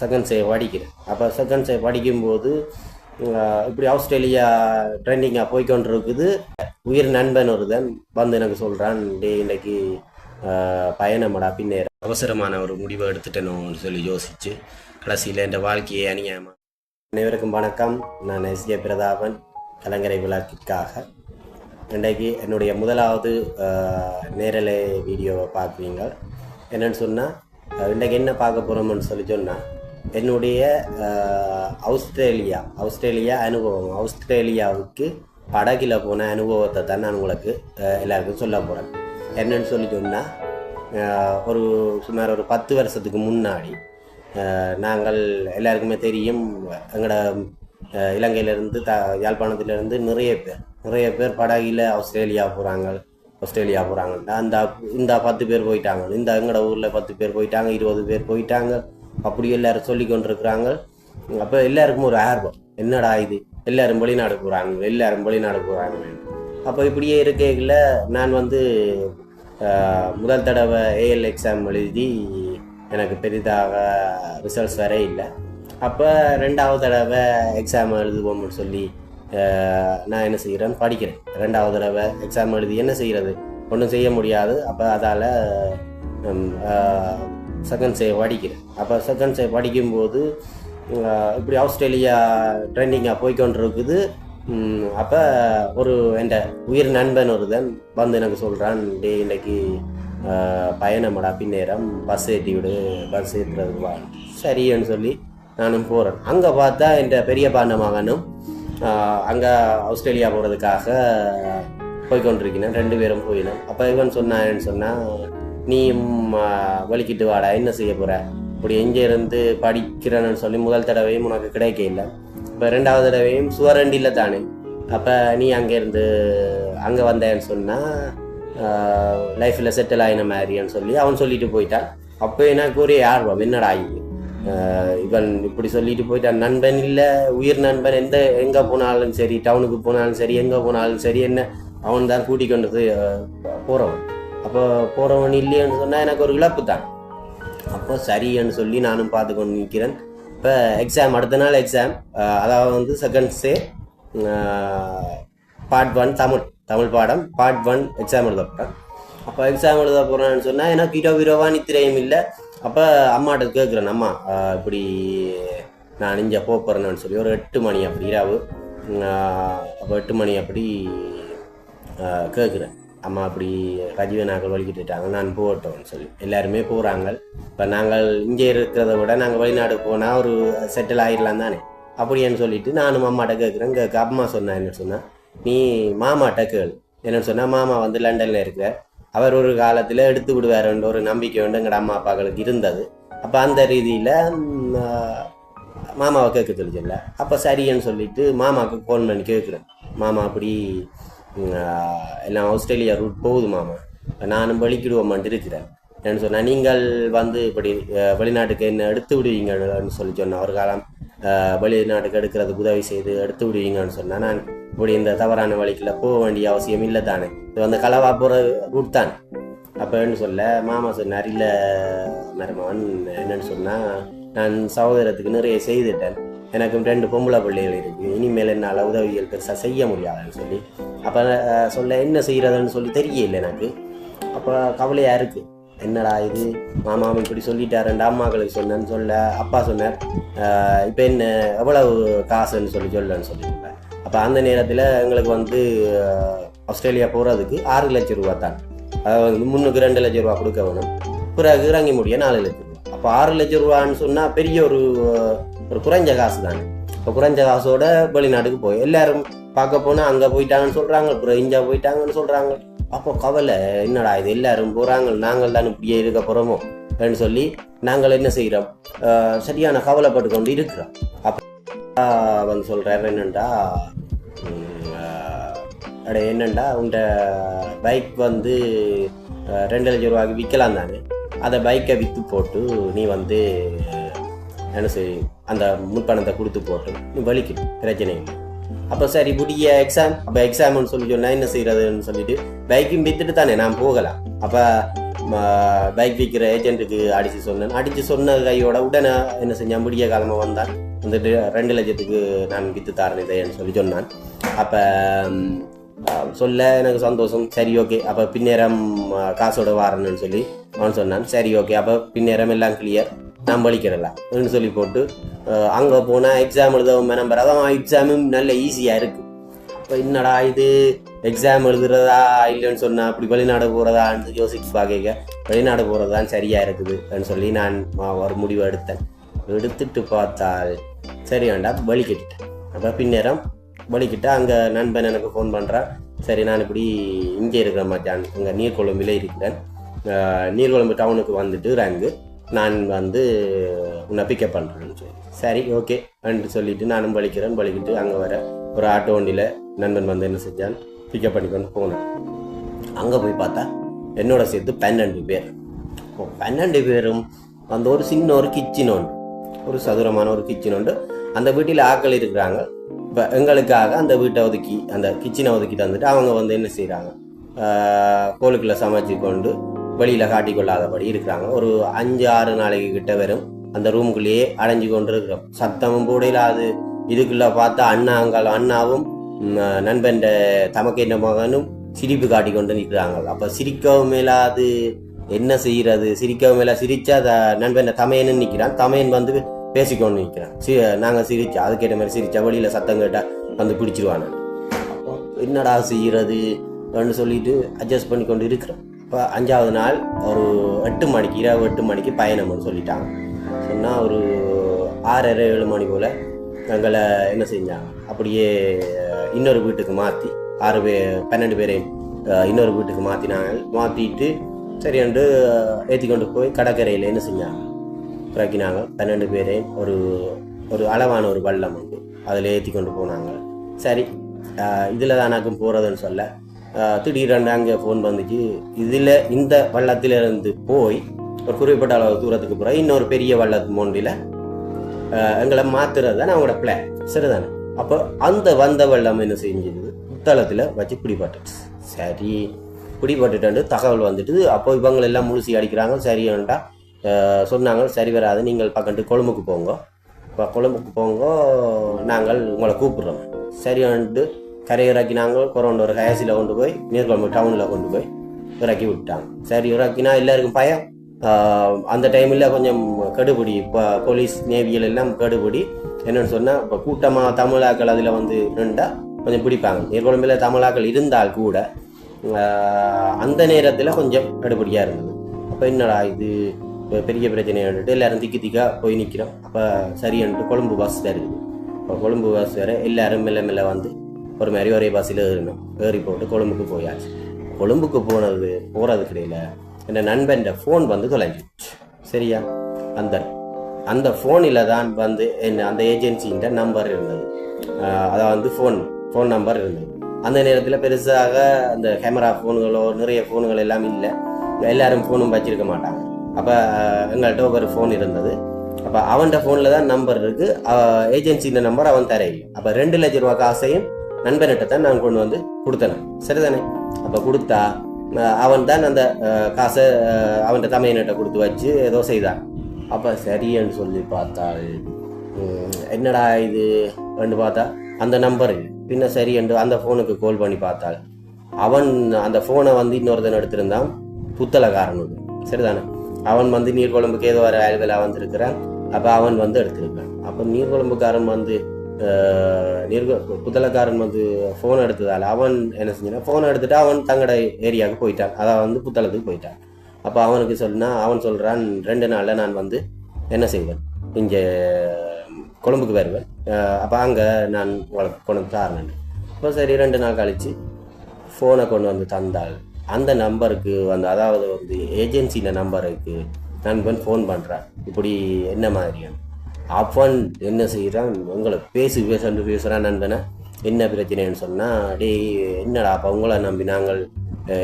Second save படிக்கிறேன். அப்போ second save படிக்கும்போது இப்படி ஆஸ்திரேலியா ட்ரெண்டிங்காக போய்க்கொண்டு இருக்குது உயிர் நண்பன் ஒருதன் வந்து எனக்கு சொல்கிறான் டே இன்றைக்கு பயணமடா பின்னேற அவசரமான ஒரு முடிவை எடுத்துட்டேனோன்னு சொல்லி யோசிச்சு கடைசியில் என் வாழ்க்கையை அணியாம அனைவருக்கும் வணக்கம். நான் எஸ்ஜே பிரதாபன் கலங்கரை விழாக்கிற்காக இன்றைக்கு என்னுடைய முதலாவது நேரலை வீடியோவை பார்க்குறீங்க. என்னன்னு சொன்னால் இன்றைக்கு என்ன பார்க்க போகிறோம்னு சொல்லி சொன்னால் என்னுடைய அஹ், ஆஸ்திரேலியா ஆஸ்திரேலியா அனுபவம். ஆஸ்திரேலியாவுக்கு படகில் போன அனுபவத்தை தான் நான் உங்களுக்கு எல்லாருக்கும் சொல்ல போகிறேன் என்னன்னு சொல்லி சொன்னால் ஒரு சுமார் ஒரு பத்து வருஷத்துக்கு முன்னாடி நாங்கள் எல்லாருக்குமே தெரியும் எங்களோட இலங்கையிலேருந்து த யாழ்ப்பாணத்திலேருந்து நிறைய பேர் நிறைய பேர் படகில் ஆஸ்திரேலியா போகிறாங்க ஆஸ்திரேலியா போகிறாங்க அந்த இந்த பத்து பேர் போயிட்டாங்க. இந்த எங்களோட ஊரில் பத்து பேர் போயிட்டாங்க இருபது பேர் போயிட்டாங்க. அப்படி எல்லாரும் சொல்லி கொண்டிருக்கிறாங்க அப்போ எல்லாருக்கும் ஒரு ஆர்வம். என்னடா இது? எல்லாரும் வெளிநாடு போகிறாங்க எல்லாரும் வெளிநாடு போகிறாங்க அப்போ இப்படியே இருக்கையில் நான் வந்து முதல் தடவை ஏஎல் எக்ஸாம் எழுதி எனக்கு பெரிதாக ரிசல்ட்ஸ் வரே இல்லை. அப்போ ரெண்டாவது தடவை எக்ஸாம் எழுதுவோம்னு சொல்லி நான் என்ன செய்கிறேன் படிக்கிறேன். ரெண்டாவது தடவை எக்ஸாம் எழுதி என்ன செய்கிறது ஒன்றும் செய்ய முடியாது. அப்போ அதால் செகண்ட் சே படிக்கிறேன். அப்போ செகண்ட் சே படிக்கும்போது இப்படி ஆஸ்திரேலியா ட்ரெண்டிங்காக போய்கொண்டிருக்குது அப்போ ஒரு என் உயிர் நண்பன் ஒருதன் வந்து எனக்கு சொல்கிறான் டே இன்னைக்கு பயணமடா பின்னேரம் பஸ் ஏற்றி விடு பஸ் ஏற்றுறதுக்கு வா. சரின்னு சொல்லி நானும் போகிறேன் அங்கே பார்த்தா என் பெரிய பாண்ட மகனும் அங்கே ஆஸ்திரேலியா போகிறதுக்காக போய்கொண்டிருக்கிறேன் ரெண்டு பேரும் போயினோம். அப்போ இவன் சொன்னான்னு சொன்னால் நீயும் வலிக்கிட்டு வாடா. என்ன செய்ய போகிற இப்படி எங்கே இருந்து படிக்கிறேன்னு சொல்லி முதல் தடவையும் உனக்கு கிடைக்க இல்லை. இப்போ ரெண்டாவது தடவையும் சுவரண்டியில் தானே. அப்போ நீ அங்கேருந்து அங்கே வந்தேன்னு சொன்னால் லைஃப்பில் செட்டில் ஆயின மாதிரின்னு சொல்லி அவன் சொல்லிட்டு போயிட்டான். அப்போ எனக்கு ஒரே ஆர்வம் என்னடா இது? இவன் இப்படி சொல்லிட்டு போயிட்டான். நண்பன் இல்லை உயிர் நண்பன் எந்த எங்கே போனாலும் சரி டவுனுக்கு போனாலும் சரி எங்கே போனாலும் சரி என்ன அவன் தான் கூட்டிக் கொண்டு போய், போகிறவன் அப்போ போகிறவன் இல்லையேன்னு சொன்னால் எனக்கு ஒரு இழப்பு தான். அப்போ சரின்னு சொல்லி நானும் பார்த்து கொண்டு நிற்கிறேன் இப்போ எக்ஸாம் அடுத்த நாள் எக்ஸாம் அதாவது வந்து second part one Tamil Tamil பாடம் பார்ட் ஒன் எக்ஸாம் எழுத போகிறேன் அப்போ எக்ஸாம் எழுத போகிறேன்னு சொன்னால் எனக்கு இரவு இரவா நித்திரையும் இல்லை. அப்போ அம்மாட்ட கேட்குறேன் அம்மா இப்படி நான் இங்கே போகிறேன்னு சொல்லி. ஒரு எட்டு மணி அப்படி இரவு. அப்போ எட்டு மணி அப்படி கேட்குறேன் அம்மா அப்படி ரஜிவ நாங்கள் வலிக்கிட்டுட்டாங்க நான் போகட்டோம்னு சொல்லி. எல்லாருமே போகிறாங்க இப்போ நாங்கள் இங்கே இருக்கிறத விட நாங்கள் வெளிநாடு போனால் ஒரு செட்டில் ஆகிடலாம் தானே. அப்படின்னு சொல்லிட்டு நானும் அம்மாட்ட கேட்குறேன் கேட்க அம்மா சொன்னா என்ன சொன்னால் நீ மாமாட்ட கேள். என்னன்னு சொன்னால் மாமா வந்து லண்டனில் இருக்கிற அவர் ஒரு காலத்தில் எடுத்து விடுவாருன்ற ஒரு நம்பிக்கை வந்து எங்களோட அம்மா அப்பாக்களுக்கு இருந்தது. அப்போ அந்த ரீதியில் மாமாவை கேட்க சொல்லிச்சல அப்போ சரின்னு சொல்லிட்டு மாமாவுக்கு ஃபோன் பண்ணி கேட்குறேன் மாமா அப்படி எல்லாம் ஆஸ்திரேலியா ரூட் போகுது மாமா. நானும் வெளிக்கிடுவோமான்ட்டு இருக்கிறேன் என்ன சொன்னால் நீங்கள் வந்து இப்படி வெளிநாட்டுக்கு என்ன எடுத்து விடுவீங்கன்னு சொல்லி சொன்னேன் ஒரு காலம் வெளிநாட்டுக்கு எடுக்கிறதுக்கு உதவி செய்து எடுத்து விடுவீங்கன்னு சொன்னால் நான் இப்படி இந்த தவறான வழிக்குள்ள போக வேண்டிய அவசியம் இல்லை தானே. இது வந்து களவா போகிற ரூட் தான். அப்போன்னு சொல்ல மாமா சொன்னார் இல்லை மருமகன் என்னன்னு சொன்னால் நான் சகோதரத்துக்கு நிறைய செய்துட்டேன். எனக்கும் ரெண்டு பொம்பளை பிள்ளைகள் இருக்குது இனிமேல் என்னால் உதவிகள் பெருசாக செய்ய முடியாதுன்னு சொல்லி அப்போ சொல்ல என்ன செய்கிறதுன்னு சொல்லி தெரியல எனக்கு. அப்போ கவலையாக இருக்குது என்னடா இது? மாமாவும் இப்படி சொல்லிட்டாருண்டா அம்மாக்களுக்கு சொன்னேன்னு சொல்ல அப்பா சொன்னார். இப்போ என்ன எவ்வளவு காசுன்னு சொல்லி சொல்லன்னு சொல்லியிருப்பேன் அப்போ அந்த நேரத்தில் எங்களுக்கு வந்து ஆஸ்திரேலியா போகிறதுக்கு ஆறு லட்சம் ரூபா தான். அதாவது வந்து முன்னுக்கு ரெண்டு லட்சம் ரூபா கொடுக்க வேணும். பிறகு இறங்கி முடிய நாலு லட்சம் ரூபா. அப்போ ஆறு லட்சம் ரூபான்னு சொன்னால் பெரிய ஒரு ஒரு குறைஞ்ச காசு தானே. இப்போ குறைஞ்ச காசோட வெளிநாட்டுக்கு போய் எல்லாரும் பார்க்க போனால் அங்கே போயிட்டாங்கன்னு சொல்கிறாங்க அப்புறம் இங்கே போயிட்டாங்கன்னு சொல்கிறாங்க அப்போ கவலை என்னடா இது எல்லாரும் போகிறாங்க நாங்கள் தான் இப்படியே இருக்க போகிறோமோ அப்படின்னு சொல்லி நாங்கள் என்ன செய்கிறோம்? சரியான கவலைப்பட்டு கொண்டு இருக்கிறோம். அப்போ வந்து சொல்கிறாரு என்னண்டா அட என்னண்டா உன்ட பைக் வந்து ரெண்டு லட்சம் ரூபாய்க்கு விற்கலாம் தானே? அதை பைக்கை விற்று போட்டு நீ வந்து என்ன செய் அந்த முன்பணத்தை கொடுத்து போட்டு நீ வலிக்கணும் பிரச்சனை இல்லை. அப்போ சரி புடிய எக்ஸாம் அப்போ எக்ஸாம்னு சொல்லி சொன்னால் என்ன செய்யறதுன்னு சொல்லிட்டு பைக்கும் வித்துட்டு தானே நான் போகலாம் அப்போ பைக் விற்கிற ஏஜென்ட்டுக்கு அடித்து சொன்னேன். அடித்து சொன்ன கையோட உடனே என்ன செஞ்சான்? முடிய காலமாக வந்தான். வந்துட்டு ரெண்டு லட்சத்துக்கு நான் வித்து தரேன் இதைன்னு சொல்லி சொன்னான். அப்போ சொல்ல எனக்கு சந்தோஷம். சரி ஓகே அப்போ பின்னேரம் காசோட வாரணும்னு சொல்லி அவன் சொன்னான். சரி ஓகே அப்போ பின்னேரம் எல்லாம் கிளியர் நான் பழிக்கிறலாம் சொல்லி போட்டு அங்கே போனால் எக்ஸாம் எழுத நம்பர் அதான் எக்ஸாமும் நல்ல ஈஸியாக இருக்குது இப்போ என்னடா இது? எக்ஸாம் எழுதுறதா இல்லைன்னு சொன்னால் அப்படி வெளிநாடு போகிறதான்னு யோசிச்சு பார்க்க வெளிநாடு போகிறதான் சரியாக சரியாக இருக்குதுன்னு சொல்லி நான் ஒரு முடிவு எடுத்தேன். எடுத்துட்டு பார்த்தால் சரி வேண்டாம் வழி கட்டிட்டேன். அப்போ பின்னேரம் வலிக்கிட்டு அங்கே நண்பன் எனக்கு ஃபோன் பண்ணுறான் சரி நான் இப்படி இங்கே இருக்கிற மச்சான் இங்கே நீர்கொழும்பில் இருக்கிறேன். அஹ் நீர்கொழும்பு டவுனுக்கு வந்துட்டு ரேங்கு நான் வந்து உன்னை பிக்கப் பண்ணுறேன்னு சொல்லி. சரி ஓகே என்று சொல்லிட்டு நானும் பலிக்கிறேன் பலிக்கிட்டு அங்கே வர ஒரு ஆட்டோ வண்டியில் நண்பன் வந்து என்ன செஞ்சான்? பிக்கப் பண்ணி கொண்டு போனேன். அங்கே போய் பார்த்தா என்னோட சேர்த்து பன்னெண்டு பேர். ஓ பன்னெண்டு பேரும் அந்த ஒரு சின்ன ஒரு கிச்சன் உண்டு. ஒரு சதுரமான ஒரு கிச்சன் உண்டு. அந்த வீட்டில் ஆக்கள் இருக்கிறாங்க. இப்போ எங்களுக்காக அந்த வீட்டை ஒதுக்கி அந்த கிச்சனை ஒதுக்கி தந்துட்டு அவங்க வந்து என்ன செய்கிறாங்க கோலுக்குள்ள சமைச்சு கொண்டு வெளியில் காட்டிக்கொள்ளாதபடி இருக்கிறாங்க. ஒரு அஞ்சு ஆறு நாளைக்கு கிட்ட வரும். அந்த ரூமுக்குள்ளேயே அடைஞ்சு கொண்டு இருக்கிறோம் சத்தமும் கூட இல்லாது இதுக்குள்ள பார்த்தா அண்ணா அங்கால் அண்ணாவும் நண்பன் நண்பன்ட தமக்கேண்ட மகனும் சிரிப்பு காட்டி கொண்டு நிற்கிறாங்க. அப்போ சிரிக்கவும் மேலாது என்ன செய்கிறது சிரிக்கவும் மேலே சிரிச்சா த நண்பன் தமையன்னு நிற்கிறான் தமையன் வந்து பேசிக்கொண்டு நிற்கிறான். சி நாங்கள் சிரிச்சா அதுக்கேற்ற மாதிரி சிரிச்சா வெளியில் சத்தம் கேட்டால் வந்து பிடிச்சிருவானு. அப்போ என்னடா செய்கிறது அப்படின்னு சொல்லிட்டு அட்ஜஸ்ட் பண்ணி கொண்டு இருக்கிறோம். இப்போ அஞ்சாவது நாள் ஒரு எட்டு மணிக்கு இரவு எட்டு மணிக்கு பயணம்னு சொல்லிட்டாங்க. சொன்னால் ஒரு ஆறரை ஏழு மணி போல் எங்களை என்ன செஞ்சாங்க? அப்படியே இன்னொரு வீட்டுக்கு மாற்றி ஆறு பேர் பன்னெண்டு பேரையும் இன்னொரு வீட்டுக்கு மாற்றினாங்க மாற்றிட்டு சரியாண்டு ஏற்றி கொண்டு போய் கடற்கரையில் என்ன செஞ்சாங்க? இறக்கினாங்க. பன்னெண்டு பேரையும் ஒரு ஒரு அளவான ஒரு வள்ளம் உண்டு அதில் ஏற்றி கொண்டு போனாங்க. சரி இதில் தான் எனக்கும் போகிறதுன்னு சொல்ல திடீரென்று அங்கே ஃபோன் வந்துச்சு. இதில் இந்த வள்ளத்திலிருந்து போய் ஒரு குறிப்பிட்ட அளவு தூரத்துக்கு போகிற இன்னொரு பெரிய வள்ளத்து மோண்டில் எங்களை மாத்துறது தான் அவங்களோட பிளான் சரிதானே? அப்போ அந்த வந்த வெள்ளம் என்ன செஞ்சது? புத்தளத்தில் வச்சு பிடிபட்டுச்சு. சரி பிடிபட்டுட்டு தகவல் வந்துட்டு அப்போ இவங்க எல்லாம் முழுசி அடிக்கிறாங்க. சரியாண்டா சொன்னாங்க. சரி வராது நீங்கள் பக்கத்து கொழும்புக்கு போங்க. இப்போ கொழும்புக்கு போங்க நாங்கள் உங்களை கூப்பிடுறோம். சரியான்ட்டு கரை இறக்கினாங்க கொரோனா ஒரு கயாசியில் கொண்டு போய் நீர்கொழம்பு டவுனில் கொண்டு போய் இறக்கி விட்டாங்க. சரி இறக்கினா எல்லாருக்கும் பயம். அந்த டைமில் கொஞ்சம் கெடுபிடி இப்போ போலீஸ் நேவியல் எல்லாம் கெடுபிடி. என்னென்னு சொன்னால் இப்போ கூட்டமாக தமிழாக்கள் அதில் வந்து நின்றா கொஞ்சம் பிடிப்பாங்க. நீர்கொழும்பில் தமிழாக்கள் இருந்தால் கூட அந்த நேரத்தில் கொஞ்சம் கடுபடியாக இருந்தது. அப்போ என்னடா இது? இப்போ பெரிய பிரச்சனையாட்டு எல்லாரும் திக்கி திக்கா போய் நிற்கிறோம் அப்போ சரின்ட்டு கொழும்பு பஸ் இருக்குது. இப்போ கொழும்பு பஸ் வேறு எல்லாரும் மெல்ல மெல்ல வந்து ஒரு மாதிரி ஒரே பஸ்ஸில் ஏறினோம். ஏறி போட்டு கொழும்புக்கு போயாச்சு. கொழும்புக்கு போனது போகிறதுக்கு இடையில என் நண்பன் ஃபோன் வந்து தொலைஞ்சிச்சு சரியா? அந்த அந்த ஃபோனில் தான் வந்து என்ன அந்த ஏஜென்சின்ற நம்பர் இருந்தது. அதான் அதாவது வந்து ஃபோன் ஃபோன் நம்பர் இருந்தது. அந்த நேரத்தில் பெருசாக அந்த கேமரா ஃபோனுகளோ நிறைய ஃபோனுகள் எல்லாம் இல்லை. எல்லாரும் ஃபோனும் வச்சிருக்க மாட்டாங்க. அப்போ எங்கள்கிட்ட ஒரு ஃபோன் இருந்தது. அப்போ அவன்கிட்ட ஃபோனில் தான் நம்பர் இருக்குது ஏஜென்சின்ற நம்பர் அவன் தரையில் அப்போ ரெண்டு லட்ச ரூபா காசையும் நண்பர்கிட்ட தான் நான் கொண்டு வந்து கொடுத்தேன். சரிதானே? அப்போ கொடுத்தா அவன் தான் அந்த காசை அவன் அவன்கிட்ட தமையன்கிட்ட கொடுத்து வச்சு ஏதோ செய்தான். அப்போ சரின்னு சொல்லி பார்த்தா என்னடா இது? ரெண்டு பார்த்தா அந்த நம்பரு பின்ன சரி என்று அந்த ஃபோனுக்கு கால் பண்ணி பார்த்தாள். அவன் அந்த ஃபோனை வந்து இன்னொருத்தன் எடுத்திருந்தான். புத்தளக்காரன் சரிதானே? அவன் வந்து நீர்கொழும்புக்கு ஏதோ ஒரு அயல்களை வந்திருக்கிறான். அப்போ அவன் வந்து எடுத்திருக்கான். அப்போ நீர்கொழும்புக்காரன் வந்து நிர்வ புத்தளக்காரன் வந்து ஃபோன் எடுத்ததால் அவன் என்ன செஞ்சான் ஃபோன் எடுத்துட்டு அவன் தங்கட ஏரியாவுக்கு போயிட்டான். அதான் வந்து புத்தளத்துக்கு போயிட்டான். அப்போ அவனுக்கு சொன்னா அவன் சொல்கிறான் ரெண்டு நாளில் நான் வந்து என்ன செய்வேன்? இங்கே கொழும்புக்கு வருவேன். அப்போ அங்கே நான் உங்களுக்கு கொண்டு தான் இப்போ சரி ரெண்டு நாள் கழித்து ஃபோனை கொண்டு வந்து தந்தால் அந்த நம்பருக்கு வந்து அதாவது வந்து ஏஜென்சியில் நம்பருக்கு நண்பன் ஃபோன் பண்ணுறான் இப்படி என்ன மாதிரியான அவன் என்ன செய்கிறான் உங்களை பேசி பேசண்டு பேசுகிறான் நண்பனை. என்ன பிரச்சனைன்னு சொன்னால் டேய் என்னடா அப்போ உங்களை நம்பி நாங்கள்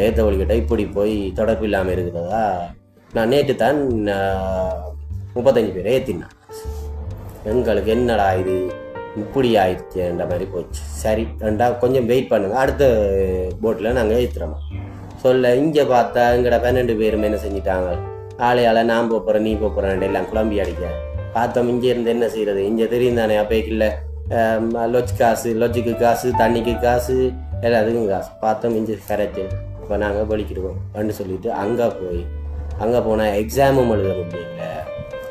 ஏற்ற வழிகிட்ட இப்படி போய் தொடர்பு இல்லாமல் இருக்கிறதா நான் நேற்று தான் முப்பத்தஞ்சு பேர் ஏற்றினான் எங்களுக்கு என்னடா இது? இப்படி ஆயிடுச்சுன்ற மாதிரி போச்சு. சரி ரெண்டா கொஞ்சம் வெயிட் பண்ணுங்க. அடுத்த போட்டில் நாங்கள் ஏற்றுறோம் சொல்ல இங்கே பார்த்தா எங்கட பன்னெண்டு பேரும் என்ன செஞ்சிட்டாங்க? ஆளையால் நான் போகிறேன் நீ போகிறேன் எல்லாம் குழம்பி அடிக்க. பார்த்தோம் இங்கே இருந்து என்ன செய்கிறது இங்கே தெரியும் தானே அப்பைக்குள்ள லொஜ் காசு லொஜுக்கு காசு தண்ணிக்கு காசு எல்லாத்துக்கும் காசு. பார்த்தோம் இஞ்சி கரெக்டு இப்போ நாங்கள் படிக்கிடுவோம் அப்படின்னு சொல்லிட்டு அங்கே போய் அங்கே போனால் எக்ஸாமும் எழுத முடியல.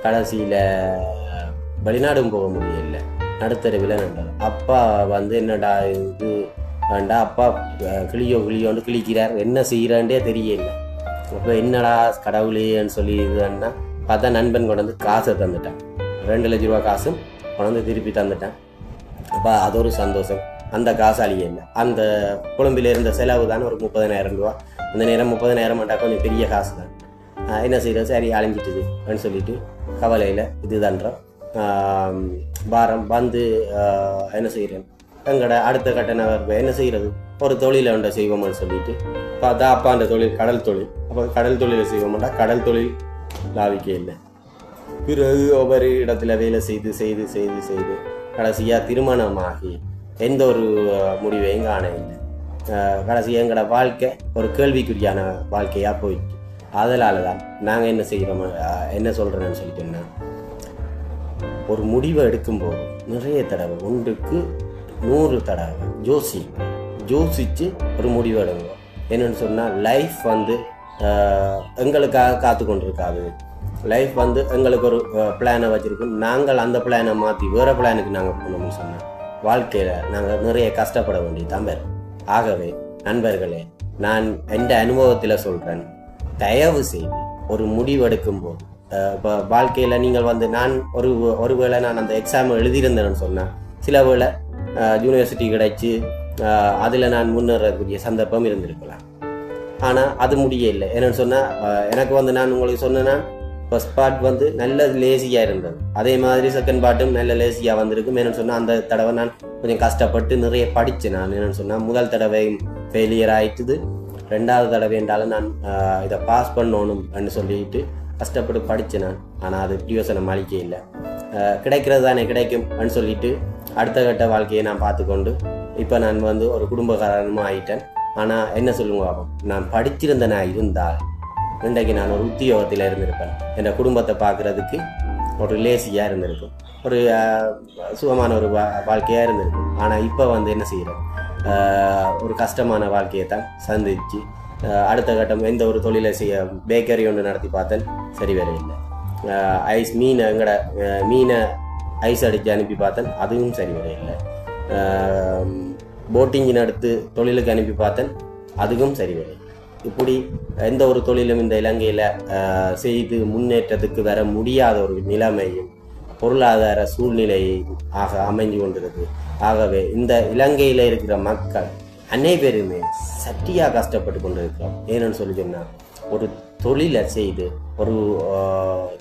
கடைசியில் வெளிநாடும் போக முடியல. நடுத்தரவில் நடந்தது அப்பா வந்து என்னடா இது? வேண்டா அப்பா கிளியோ கிளியோன்னு கிழிக்கிறார். என்ன செய்கிறான்டே தெரியல. அப்போ என்னடா கடவுளேன்னு சொல்லி இதுன்னா பார்த்தா நண்பன் கொண்டு வந்து காசை தந்துட்டேன். ரெண்டு லட்ச ரூபா காசும் கொண்டு வந்து திருப்பி தந்துட்டேன். அப்போ அது ஒரு சந்தோஷம். அந்த காசாலியே இல்லை அந்த குழம்பில் இருந்த செலவு தான் ஒரு முப்பதனாயிரம் ரூபா. அந்த நேரம் முப்பதனாயிரம் மாட்டா கொஞ்சம் பெரிய காசு தான். என்ன செய்கிறது சரி அழிஞ்சிட்டுது அப்படின்னு சொல்லிட்டு கவலையில் இதுதான்றோம் ஆம், வாரம் வந்து என்ன செய்கிறேன் எங்கடை அடுத்த கட்ட நகர்வு என்ன செய்கிறது ஒரு தொழிலை ஒன்றை செய்வோம்னு சொல்லிட்டு பார்த்தா அப்பா அந்த தொழில் கடல் தொழில். அப்போ கடல் தொழிலை செய்வோம்டா. கடல் தொழில் லாவிக்கே இல்லை பிறகு ஒவ்வொரு இடத்துல வேலை செய்து செய்து செய்து செய்து கடைசியாக திருமணமாகி எந்த ஒரு முடிவையும் காண இல்லை கடைசி எங்களோட வாழ்க்கை ஒரு கேள்விக்குரியான வாழ்க்கையாக போயிடுச்சு அதனால தான் நாங்கள் என்ன செய்கிறோம் என்ன சொல்கிறேன்னு சொல்லிட்டோம்னா ஒரு முடிவை எடுக்கும்போது நிறைய தடவை ஒன்றுக்கு நூறு தடவை ஜோசி ஜோசித்து ஒரு முடிவு எடுங்க என்னென்னு சொன்னால் லைஃப் வந்து எங்களுக்காக காத்து கொண்டிருக்காது லைஃப் வந்து எங்களுக்கு ஒரு பிளானை வச்சுருக்கோம். நாங்கள் அந்த பிளானை மாற்றி வேறு பிளானுக்கு நாங்கள் போகணும்னு சொன்னோம் வாழ்க்கையில் நாங்கள் நிறைய கஷ்டப்பட வேண்டியதான் வரும் ஆகவே நண்பர்களே நான் எந்த அனுபவத்தில் சொல்கிறேன் தயவு செய்து ஒரு முடிவெடுக்கும் போது இப்போ வாழ்க்கையில் நீங்கள் வந்து நான் ஒரு ஒருவேளை நான் அந்த எக்ஸாம் எழுதியிருந்தேன்னு சொன்னேன் சில வேளை யூனிவர்சிட்டி கிடைச்சி அதில் நான் முன்னேறக்கூடிய சந்தர்ப்பம் இருந்திருக்கலாம். ஆனால் அது முடிய இல்லை. என்னென்னு சொன்னால் எனக்கு வந்து நான் உங்களுக்கு சொன்னேன்னா ஃபஸ்ட் பார்ட் வந்து நல்ல லேசியாக இருந்தது. அதே மாதிரி செகண்ட் பார்ட்டும் நல்ல லேசியாக வந்திருக்கும். என்னென்னு சொன்னால் அந்த தடவை நான் கொஞ்சம் கஷ்டப்பட்டு நிறைய படித்தேன் நான். என்னென்னு சொன்னால் முதல் தடவை ஃபெயிலியர் ஆயிட்டுது. ரெண்டாவது தடவை என்றாலும் நான் இதை பாஸ் பண்ணணும் அப்படின்னு சொல்லிட்டு கஷ்டப்பட்டு படித்தேன் நான். ஆனால் அது பிரயோசனம் அளிக்க இல்லை. கிடைக்கிறது தானே கிடைக்கும் அப்படின்னு சொல்லிட்டு அடுத்த கட்ட வாழ்க்கையை நான் பார்த்துக்கொண்டு இப்போ நான் வந்து ஒரு குடும்பக்காரனும் ஆயிட்டேன். ஆனால் என்ன சொல்லுங்க பாப்போம் நான் படிச்சிருந்த நான் இருந்தால் இன்றைக்கு நான் ஒரு உத்தியோகத்தில் இருந்திருப்பேன். என் குடும்பத்தை பார்க்குறதுக்கு ஒரு லேசியாக இருந்திருக்கும். ஒரு சுகமான ஒரு வா வாழ்க்கையாக இருந்திருக்கும். ஆனால் இப்போ வந்து என்ன செய்கிறேன் ஒரு கஷ்டமான வாழ்க்கையை தான் சந்திச்சு அடுத்த கட்டம் எந்த ஒரு தொழிலை செய்ய பேக்கரி ஒன்று நடத்தி பார்த்தேன். சரி வேற இல்லை. ஐஸ் மீனை எங்கட மீனை ஐஸ் அடித்து அனுப்பி பார்த்தேன். அதுவும் சரி வர இல்லை. போட்டிங்கின் அடுத்து தொழிலுக்கு அனுப்பி பார்த்தேன். அதுவும் சரி இப்படி எந்த ஒரு தொழிலும் இந்த இலங்கையில் செய்து முன்னேற்றத்துக்கு வர முடியாத ஒரு நிலைமையும் பொருளாதார சூழ்நிலை ஆக அமைஞ்சு கொண்டிருக்கு ஆகவே இந்த இலங்கையில் இருக்கிற மக்கள் அனைவருமே சட்டியாக கஷ்டப்பட்டு கொண்டிருக்கிறோம். ஏன்னு சொல்லி சொன்னால் ஒரு தொழிலை செய்து ஒரு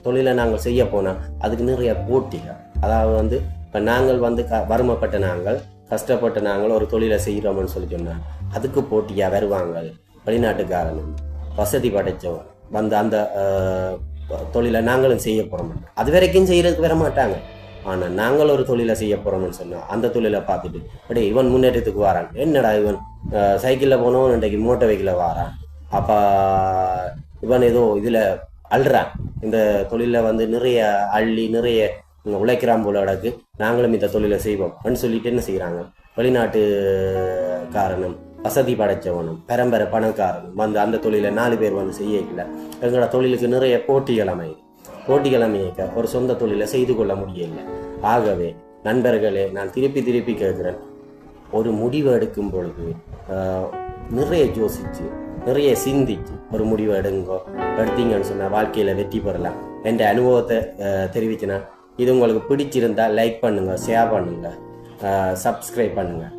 தொழிலை நாங்கள் செய்ய போனால் அதுக்கு நிறைய போட்டிகள். அதாவது வந்து இப்போ நாங்கள் வந்து க வறுமைப்பட்ட நாங்கள் கஷ்டப்பட்டு நாங்கள் ஒரு தொழிலை செய்கிறோம்னு சொல்லி சொன்னால் அதுக்கு போட்டியாக வருவாங்க வெளிநாட்டுக்காரனும். வசதி படைச்சவன் வந்து அந்த தொழிலை நாங்களும் செய்ய போகிறோம் அது வரைக்கும் செய்கிறதுக்கு வர மாட்டாங்க. ஆனால் நாங்கள் ஒரு தொழிலை செய்ய போகிறோம்னு சொன்னால் அந்த தொழிலை பார்த்துட்டு அப்படியே இவன் முன்னேற்றத்துக்கு வாரான். என்னடா இவன் சைக்கிளில் போனவன் இன்றைக்கு மோட்டர் வெஹிக்கிளில் வாரான். அப்போ இவன் ஏதோ இதில் அள்ளுறான் இந்த தொழிலில் வந்து நிறைய அள்ளி நிறைய உழைக்கிறான் போல அடக்கு. நாங்களும் இந்த தொழிலை செய்வோம். அப்படின்னு சொல்லிட்டு என்ன செய்கிறாங்க வெளிநாட்டுக்காரனும் வசதி படைச்சவனும் பரம்பரை பணக்காரனும் வந்து அந்த தொழிலை நாலு பேர் வந்து செய்யல எங்களோட தொழிலுக்கு நிறைய போட்டிகள் அமையுது. போட்டிகள் அமையக்க ஒரு சொந்த தொழிலை செய்து கொள்ள முடியல. ஆகவே நண்பர்களே நான் திருப்பி திருப்பி கேட்குறேன். ஒரு முடிவு எடுக்கும் பொழுது ஆஹ், நிறைய யோசிச்சு நிறைய சிந்திச்சு ஒரு முடிவு எடுங்கோ எடுத்தீங்கன்னு சொன்னால் வாழ்க்கையில் வெற்றி பெறலாம். என்ற அனுபவத்தை தெரிவிச்சினேன் இது உங்களுக்கு பிடிச்சிருந்தா லைக் பண்ணுங்கள் ஷேர் பண்ணுங்கள் சப்ஸ்கிரைப் பண்ணுங்கள்